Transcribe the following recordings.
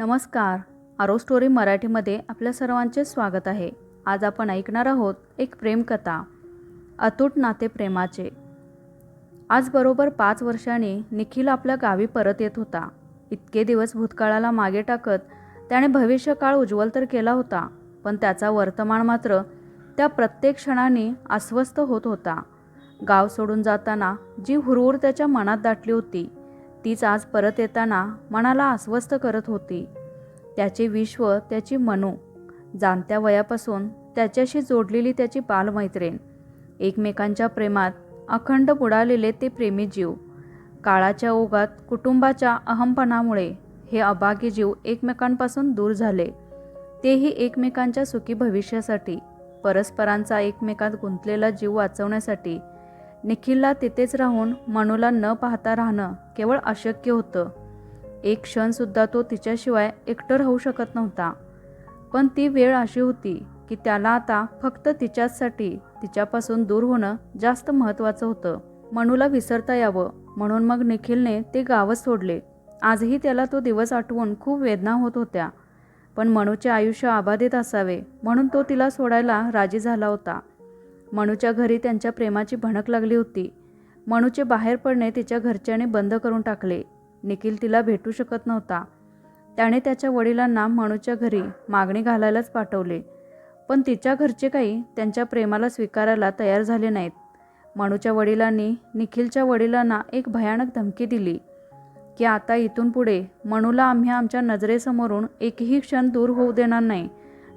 नमस्कार. आरो स्टोरी मराठीमध्ये आपल्या सर्वांचे स्वागत आहे. आज आपण ऐकणार आहोत एक प्रेमकथा अतूट नाते प्रेमाचे. आज बरोबर पाच वर्षांनी निखिल आपल्या गावी परत येत होता. इतके दिवस भूतकाळाला मागे टाकत त्याने भविष्यकाळ उज्ज्वल तर केला होता पण त्याचा वर्तमान मात्र त्या प्रत्येक क्षणाने अस्वस्थ होत होता. गाव सोडून जाताना जी हुरहुर त्याच्या मनात दाटली होती तीच आज परत येताना मनाला अस्वस्थ करत होती. त्याचे विश्व त्याची मनू जाणत्या वयापासून त्याच्याशी जोडलेली त्याची बालमैत्रीण एकमेकांच्या प्रेमात अखंड बुडालेले ते प्रेमी जीव काळाच्या ओघात कुटुंबाच्या अहमपणामुळे हे अभागी जीव एकमेकांपासून दूर झाले. तेही एकमेकांच्या सुखी भविष्यासाठी परस्परांचा एकमेकात गुंतलेला जीव वाचवण्यासाठी निखिलला तिथेच राहून मनूला न पाहता राहणं केवळ अशक्य होतं. एक क्षणसुद्धा तो तिच्याशिवाय एकटं राहू शकत नव्हता. पण ती वेळ अशी होती की त्याला आता फक्त तिच्याचसाठी तिच्यापासून दूर होणं जास्त महत्त्वाचं होतं. मनूला विसरता यावं म्हणून मग निखिलने ते गावच सोडले. आजही त्याला तो दिवस आठवून खूप वेदना होत होत्या. पण मनूचे आयुष्य आबाधित असावे म्हणून तो तिला सोडायला राजी झाला होता. मनूच्या घरी त्यांच्या प्रेमाची भणक लागली होती. मनूचे बाहेर पडणे तिच्या घरच्याने बंद करून टाकले. निखिल तिला भेटू शकत नव्हता. त्याने त्याच्या वडिलांना मनूच्या घरी मागणी घालायलाच पाठवले. पण तिच्या घरचे काही त्यांच्या प्रेमाला स्वीकारायला तयार झाले नाहीत. मनूच्या वडिलांनी निखिलच्या वडिलांना एक भयानक धमकी दिली की आता इथून पुढे मनूला आम्ही आमच्या नजरेसमोरून एकही क्षण दूर होऊ देणार नाही.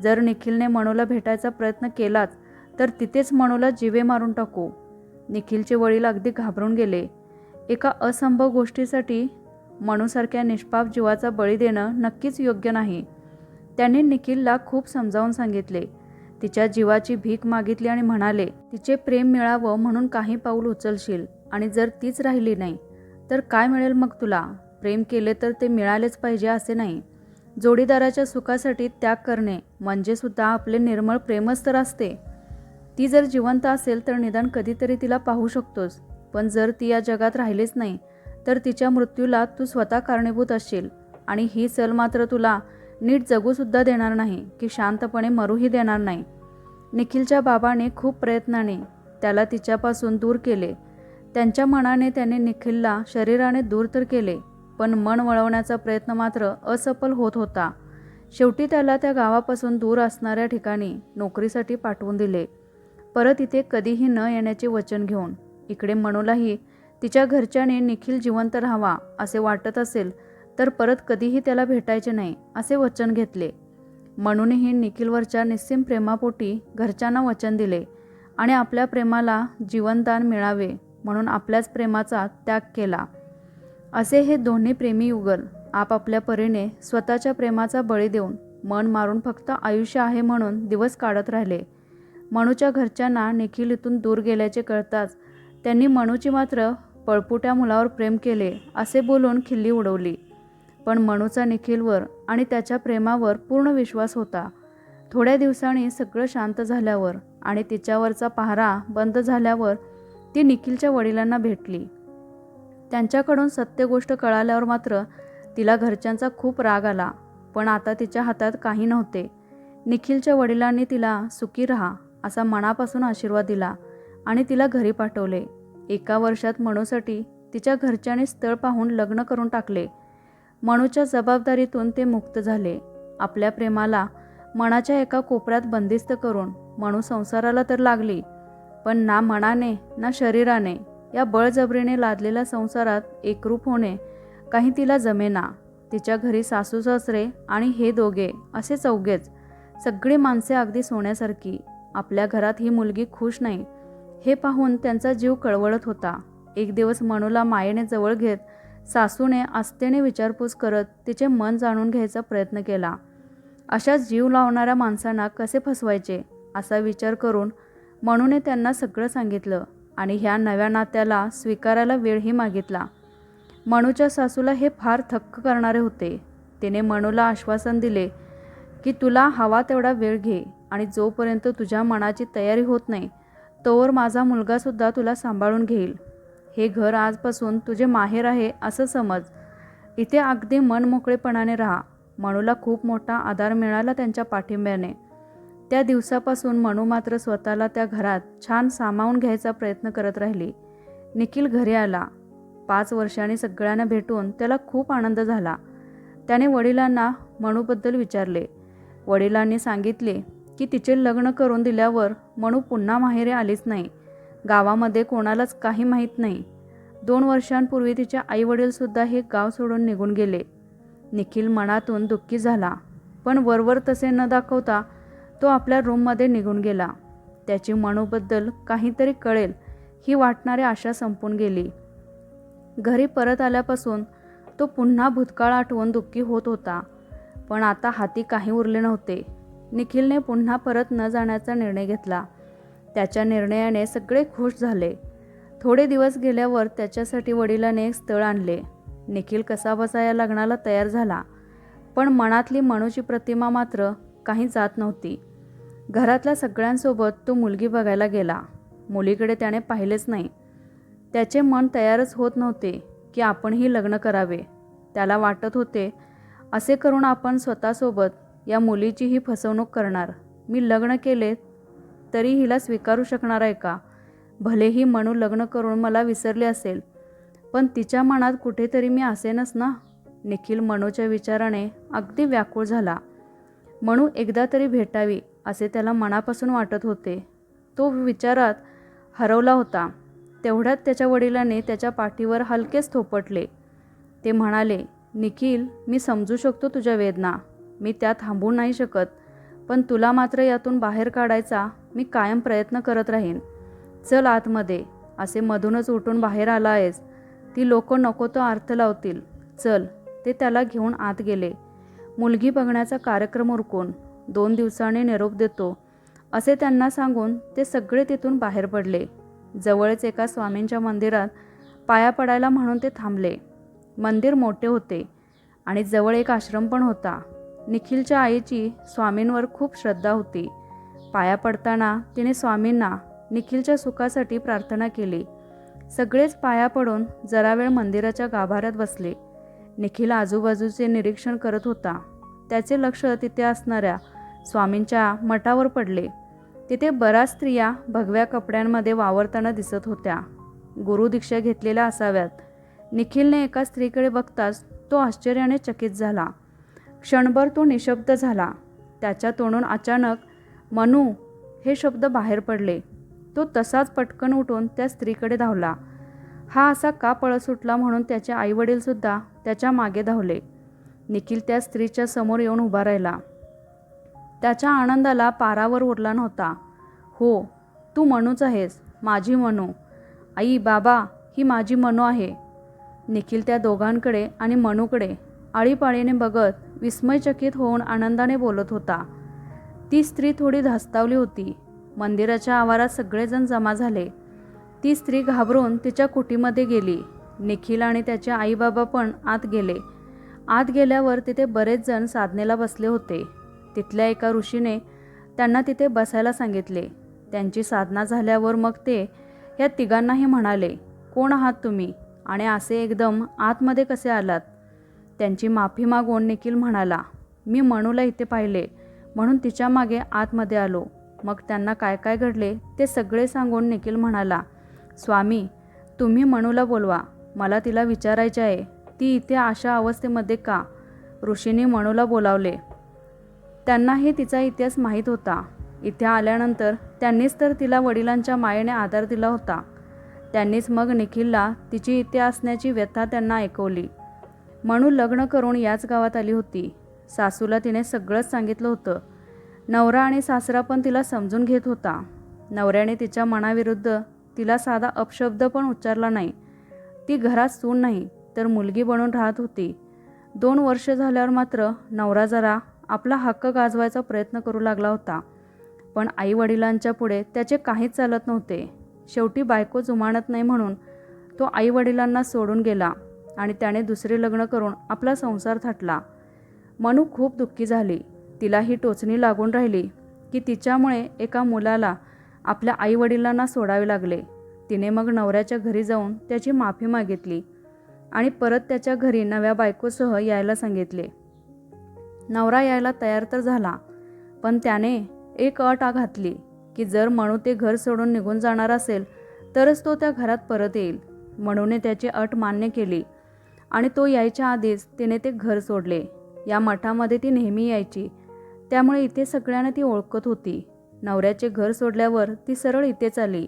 जर निखिलने मनूला भेटायचा प्रयत्न केलाच तर तिथेच मनूला जिवे मारून टाकू. निखिलचे वडील अगदी घाबरून गेले. एका असंभव गोष्टीसाठी मनूसारख्या निष्पाप जीवाचा बळी देणं नक्कीच योग्य नाही. त्यांनी निखिलला खूप समजावून सांगितले. तिच्या जीवाची भीक मागितली आणि म्हणाले तिचे प्रेम मिळावं म्हणून काही पाऊल उचलशील आणि जर तीच राहिली नाही तर काय मिळेल मग तुला? प्रेम केले तर ते मिळालेच पाहिजे असे नाही. जोडीदाराच्या सुखासाठी त्याग करणे म्हणजे सुद्धा आपले निर्मळ प्रेमच तर असते. ती जर जिवंत असेल तर निदान कधीतरी तिला पाहू शकतोस. पण जर ती या जगात राहिलीच नाही तर तिच्या मृत्यूला तू स्वतः कारणीभूत असशील. आणि ही सल मात्र तुला नीट जगूसुद्धा देणार नाही की शांतपणे मरूही देणार नाही. निखिलच्या बाबाने खूप प्रयत्नाने त्याला तिच्यापासून दूर केले. त्यांच्या मनाने त्याने निखिलला शरीराने दूर तर केले पण मन वळवण्याचा प्रयत्न मात्र असफल होत होता. शेवटी त्याला त्या गावापासून दूर असणाऱ्या ठिकाणी नोकरीसाठी पाठवून दिले. परत इथे कधीही न येण्याचे वचन घेऊन. इकडे मनूलाही तिच्या घरच्याने निखिल जिवंत राहावा असे वाटत असेल तर परत कधीही त्याला भेटायचे नाही असे वचन घेतले. मनूनेही निखिलवरच्या निस्सीम प्रेमापोटी घरच्यांना वचन दिले आणि आपल्या प्रेमाला जीवनदान मिळावे म्हणून आपल्याच प्रेमाचा त्याग केला. असे हे दोन्ही प्रेमी युगल आपापल्या परीने स्वतःच्या प्रेमाचा बळी देऊन मन मारून फक्त आयुष्य आहे म्हणून दिवस काढत राहिले. मनूच्या घरच्यांना निखिल इथून दूर गेल्याचे कळताच त्यांनी मनूची मात्र पळपुट्या मुलावर प्रेम केले असे बोलून खिल्ली उडवली. पण मनूचा निखिलवर आणि त्याच्या प्रेमावर पूर्ण विश्वास होता. थोड्या दिवसांनी सगळं शांत झाल्यावर आणि तिच्यावरचा पहारा बंद झाल्यावर ती निखिलच्या वडिलांना भेटली. त्यांच्याकडून सत्य गोष्ट कळाल्यावर मात्र तिला घरच्यांचा खूप राग आला. पण आता तिच्या हातात काही नव्हते. निखिलच्या वडिलांनी तिला सुखी राहा असा मनापासून आशीर्वाद दिला आणि तिला घरी पाठवले. एका वर्षात मनूसाठी तिच्या घरच्यांनी स्थळ पाहून लग्न करून टाकले. मनूच्या जबाबदारीतून ते मुक्त झाले. आपल्या प्रेमाला मनाच्या एका कोपऱ्यात बंदिस्त करून मनू संसाराला तर लागली पण ना मनाने ना शरीराने या बळजबरीने लादलेल्या संसारात एकरूप होणे काही तिला जमेना. तिच्या घरी सासू सासरे आणि हे दोघे असे चौघेच सगळी माणसे अगदी सोन्यासारखी आपल्या घरात ही मुलगी खुश नाही. हे पाहून त्यांचा जीव कळवळत होता. एक दिवस मनूला मायेने जवळ घेत सासूने आस्थेने विचारपूस करत तिचे मन जाणून घ्यायचा प्रयत्न केला. अशा जीव लावणाऱ्या माणसांना कसे फसवायचे? असा विचार करून मनूने त्यांना सगळं सांगितलं आणि ह्या नव्या नात्याला स्वीकारायला वेळही मागितला. मनूच्या सासूला हे फार थक्क करणारे होते. तिने मनूला आश्वासन दिले की तुला हवा तेवढा वेळ घे. आणि जोपर्यंत तुझ्या मनाची तयारी होत नाही तोवर माझा मुलगासुद्धा तुला सांभाळून घेईल. हे घर आजपासून तुझे माहेर आहे असं समज. इथे अगदी मनमोकळेपणाने राहा. मनूला खूप मोठा आधार मिळाला त्यांच्या पाठिंब्याने. त्या दिवसापासून मनू मात्र स्वतःला त्या घरात छान सामावून घ्यायचा प्रयत्न करत राहिली. निखिल घरी आला. पाच वर्षांनी सगळ्यांना भेटून त्याला खूप आनंद झाला. त्याने वडिलांना मनूबद्दल विचारले. वडिलांनी सांगितले की तिचे लग्न करून दिल्यावर मनू पुन्हा माहेरी आलीच नाही. गावामध्ये कोणालाच काही माहीत नाही. दोन वर्षांपूर्वी तिचे आईवडीलसुद्धा हे गाव सोडून निघून गेले. निखिल मनातून दुःखी झाला पण वरवर तसे न दाखवता तो आपल्या रूममध्ये निघून गेला. त्याची मनूबद्दल काहीतरी कळेल ही वाटणारी आशा संपून गेली. घरी परत आल्यापासून तो पुन्हा भूतकाळ आठवून दुःखी होत होता पण आता हाती काही उरले नव्हते. निखिलने पुन्हा परत न जाण्याचा निर्णय घेतला. त्याच्या निर्णयाने सगळे खुश झाले. थोडे दिवस गेल्यावर त्याच्यासाठी वडिलांनी एक स्थळ आणले. निखिल कसा बसा या लग्नाला तयार झाला. पण मनातली मनूची प्रतिमा मात्र काही जात नव्हती. घरातल्या सगळ्यांसोबत तो मुलगी बघायला गेला. मुलीकडे त्याने पाहिलेच नाही. त्याचे मन तयारच होत नव्हते की आपणही लग्न करावे. त्याला वाटत होते असे करून आपण स्वतःसोबत या मुलीचीही फसवणूक करणार. मी लग्न केले तरी हिला स्वीकारू शकणार आहे का? भलेही मनू लग्न करून मला विसरले असेल पण तिच्या मनात कुठेतरी मी असेनच ना? निखिल मनूच्या विचाराने अगदी व्याकुळ झाला. मनू एकदा तरी भेटावी असे त्याला मनापासून वाटत होते. तो विचारात हरवला होता. तेवढ्यात त्याच्या वडिलांनी त्याच्या पाठीवर हलकेच थोपटले. ते म्हणाले निखिल मी समजू शकतो तुझ्या वेदना. मी त्या थांबू नाही शकत. पण तुला मात्र यातून बाहेर काढायचा मी कायम प्रयत्न करत राहीन. चल आतमध्ये असे मधूनच उठून बाहेर आला आहेस. ती लोक नको तो अर्थ लावतील. चल ते त्याला घेऊन आत गेले. मुलगी बघण्याचा कार्यक्रम उरकून दोन दिवसांनी निरोप देतो. असे त्यांना सांगून ते सगळे तिथून बाहेर पडले. जवळच एका स्वामींच्या मंदिरात पाया पडायला म्हणून ते थांबले. मंदिर मोठे होते आणि जवळ एक आश्रम पण होता. निखिलच्या आईची स्वामींवर खूप श्रद्धा होती. पाया पडताना तिने स्वामींना निखिलच्या सुखासाठी प्रार्थना केली. सगळेच पाया पडून जरा वेळ मंदिराच्या गाभाऱ्यात बसले. निखिल आजूबाजूचे निरीक्षण करत होता. त्याचे लक्ष तिथे असणाऱ्या स्वामींच्या मठावर पडले. तिथे बऱ्याच स्त्रिया भगव्या कपड्यांमध्ये वावरताना दिसत होत्या. गुरुदीक्षा घेतलेल्या असाव्यात. निखिलने एका स्त्रीकडे बघताच तो आश्चर्याने चकित झाला. क्षणभर तो निशब्द झाला. त्याच्या तोंडून अचानक मनू हे शब्द बाहेर पडले. तो तसाच पटकन उठून त्या स्त्रीकडे धावला. हा असा का पळत सुटला म्हणून त्याचे आईवडीलसुद्धा त्याच्यामागे धावले. निखिल त्या स्त्रीच्या समोर येऊन उभा राहिला. त्याच्या आनंदाला पारावर उरला नव्हता. हो तू मनूच आहेस माझी मनू. आई बाबा ही माझी मनू आहे. निखिल त्या दोघांकडे आणि मनूकडे आळीपाळीने बघत विस्मयचकित होऊन आनंदाने बोलत होता. ती स्त्री थोडी धास्तावली होती. मंदिराच्या आवारात सगळेजण जमा झाले. ती स्त्री घाबरून तिच्या कुटीमध्ये गेली. निखिल आणि त्याचे आईबाबा पण आत गेले. आत गेल्यावर तिथे बरेच जण साधनेला बसले होते. तिथल्या एका ऋषीने त्यांना तिथे बसायला सांगितले. त्यांची साधना झाल्यावर मग ते या तिघांनाही म्हणाले कोण आहात तुम्ही? आणि असे एकदम आतमध्ये कसे आलात? त्यांची माफी मागून निखिल म्हणाला मी मनूला इथे पाहिले म्हणून तिच्यामागे आतमध्ये आलो. मग त्यांना काय काय घडले ते सगळे सांगून निखिल म्हणाला स्वामी तुम्ही मनूला बोलवा. मला तिला विचारायचे आहे. ती इथे अशा अवस्थेमध्ये का? ऋषीने मनूला बोलावले त्यांनाही तिचा इतिहास माहीत होता. इथे आल्यानंतर त्यांनीच तर तिला वडिलांच्या मायेने आधार दिला होता. त्यांनीच मग निखिलला तिची इथे असण्याची व्यथा त्यांना ऐकवली. म्हणून लग्न करून याच गावात आली होती. सासूला तिने सगळंच सांगितलं होतं. नवरा आणि सासरा पण तिला समजून घेत होता. नवऱ्याने तिच्या मनाविरुद्ध तिला साधा अपशब्द पण उच्चारला नाही. ती घरात सून नाही तर मुलगी बनून राहत होती. दोन वर्ष झाल्यावर मात्र नवरा जरा आपला हक्क गाजवायचा प्रयत्न करू लागला होता. पण आई वडिलांच्या पुढे त्याचे काहीच चालत नव्हते. शेवटी बायको जुमानत नाही म्हणून तो आई वडिलांना सोडून गेला. आणि त्याने दुसरे लग्न करून आपला संसार थाटला. मनू खूप दुःखी झाली. तिला ही टोचणी लागून राहिली की तिच्यामुळे एका मुलाला आपल्या आईवडिलांना सोडावे लागले. तिने मग नवऱ्याच्या घरी जाऊन त्याची माफी मागितली आणि परत त्याच्या घरी नव्या बायकोसह यायला सांगितले. नवरा यायला तयार तर झाला पण त्याने एक अट आ घातली की जर म्हणू ते घर सोडून निघून जाणार असेल तरच तो त्या घरात परत येईल. म्हणूने त्याची अट मान्य केली आणि तो यायच्या आधीच तिने ते घर सोडले. या मठामध्ये ती नेहमी यायची. त्यामुळे इथे सगळ्यांना ती ओळखत होती. नवऱ्याचे घर सोडल्यावर ती सरळ इथेच आली.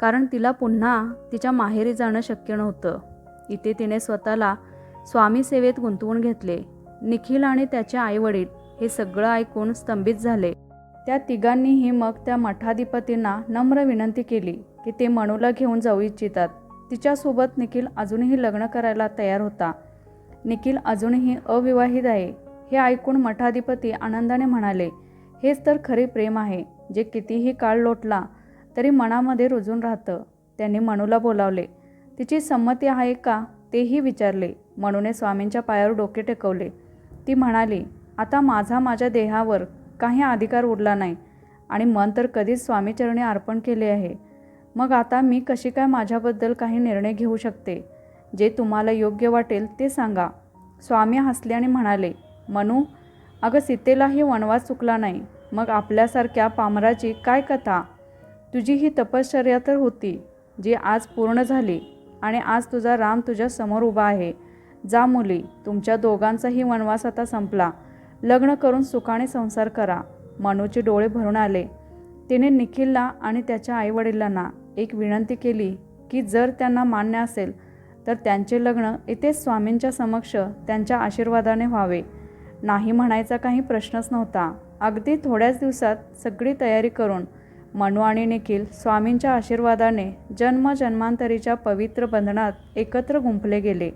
कारण तिला पुन्हा तिच्या माहेरी जाणं शक्य नव्हतं. इथे तिने स्वतःला स्वामी सेवेत गुंतवून घेतले. निखिल आणि त्याचे आईवडील हे सगळं ऐकून स्तंभित झाले. त्या तिघांनीही मग त्या मठाधिपतींना नम्र विनंती केली की ते मनूला घेऊन जाऊ इच्छितात. तिच्यासोबत निखिल अजूनही लग्न करायला तयार होता. निखिल अजूनही अविवाहित आहे हे ऐकून मठाधिपती आनंदाने म्हणाले हेच तर खरे प्रेम आहे जे कितीही काळ लोटला तरी मनामध्ये रुजून राहतं. त्यांनी मनूला बोलावले तिची संमती आहे का? तेही विचारले. मनूने स्वामींच्या पायावर डोके टेकवले. ती म्हणाली आता माझा माझ्या देहावर काही अधिकार उरला नाही आणि मन तर कधीच स्वामीचरणी अर्पण केले आहे. मग आता मी कशी काय माझ्याबद्दल काही निर्णय घेऊ शकते? जे तुम्हाला योग्य वाटेल ते सांगा. स्वामी हसले आणि म्हणाले मनू अगं सीतेलाही वनवास चुकला नाही. मग आपल्यासारख्या पामराची काय कथा? तुझी ही तपश्चर्या तर होती जी आज पूर्ण झाली आणि आज तुझा राम तुझ्या समोर उभा आहे. जा मुली तुमच्या दोघांचाही वनवास आता संपला. लग्न करून सुखाने संसार करा. मनूचे डोळे भरून आले. तिने निखिलला आणि त्याच्या आईवडिलांना एक विनंती केली की जर त्यांना मान्य असेल तर त्यांचे लग्न इथेच स्वामींच्या समक्ष त्यांच्या आशीर्वादाने व्हावे. नाही म्हणायचा काही प्रश्नच नव्हता. अगदी थोड्याच दिवसात सगळी तयारी करून मनू आणि निखिल स्वामींच्या आशीर्वादाने जन्म जन्मांतरीच्या पवित्र बंधनात एकत्र गुंफले गेले.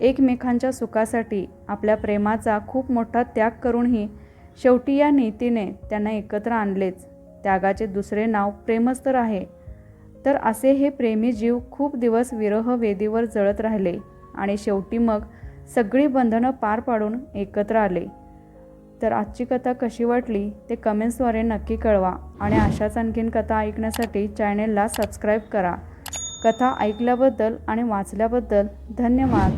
एकमेकांच्या सुखासाठी आपल्या प्रेमाचा खूप मोठा त्याग करूनही शेवटी या नीतीने त्यांना एकत्र आणलेच. त्यागाचे दुसरे नाव प्रेमच तर आहे. तर असे हे प्रेमी जीव खूप दिवस विरह वेदीवर जळत राहिले आणि शेवटी मग सगळी बंधनं पार पाडून एकत्र आले. तर आजची कथा कशी वाटली ते कमेंट्सद्वारे नक्की कळवा आणि अशाच आणखीन कथा ऐकण्यासाठी चॅनेलला सबस्क्राईब करा. कथा ऐकल्याबद्दल आणि वाचल्याबद्दल धन्यवाद.